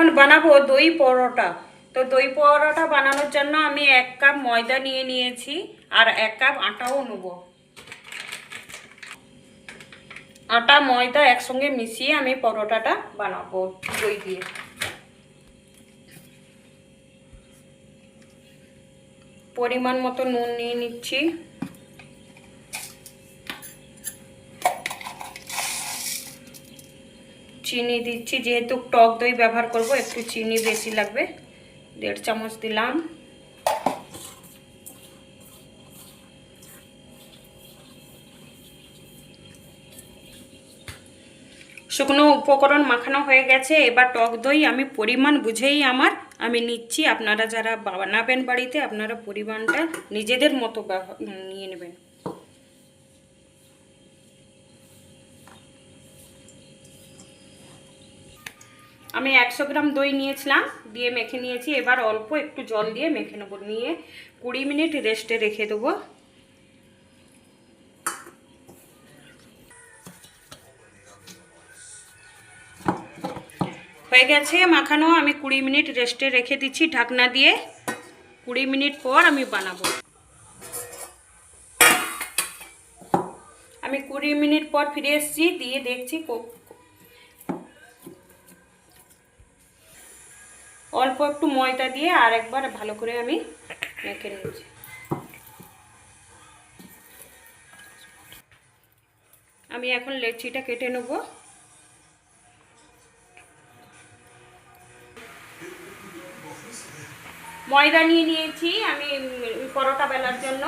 এখন বানাবো দই পরোটা। তো দই পরোটা বানানোর জন্য আমি এক কাপ ময়দা নিয়ে নিয়েছি আর এক কাপ আটাও নেব। আটা, ময়দা একসঙ্গে মিশিয়ে আমি পরোটাটা বানাবো দই দিয়ে। পরিমাণ মতো নুন নিয়ে নিচ্ছি। চিনি দিচ্ছি, যেহেতু টক দই ব্যবহার করব, একটু চিনি বেশি লাগবে। দেড় চামচ দিলাম। শুকনো উপকরণ মাখানো হয়ে গেছে, এবার টক দই আমি পরিমাণ বুঝেই আমার, আমি নিচ্ছি। আপনারা যারা বানাবেন বাড়িতে, আপনারা পরিমাণটা নিজেদের মতো নিয়ে নেবেন। আমি একশো গ্রাম দই নিয়েছিলাম, দিয়ে মেখে নিয়েছি। এবার অল্প একটু জল দিয়ে মেখে নেব। নিয়ে কুড়ি মিনিট রেস্টে রেখে দেবো। হয়ে গেছে মাখানো। আমি কুড়ি মিনিট রেস্টে রেখে দিচ্ছি ঢাকনা দিয়ে। কুড়ি মিনিট পর আমি বানাবো। আমি কুড়ি মিনিট পর ফিরে এসেছি, দিয়ে দেখছি অল্প একটু ময়দা দিয়ে আর একবার ভালো করে আমি মেখে নিচ্ছি। আমি এখন লেচিটা কেটে নেব। ময়দা নিয়ে নিয়েছি আমি পরোটা বেলার জন্য।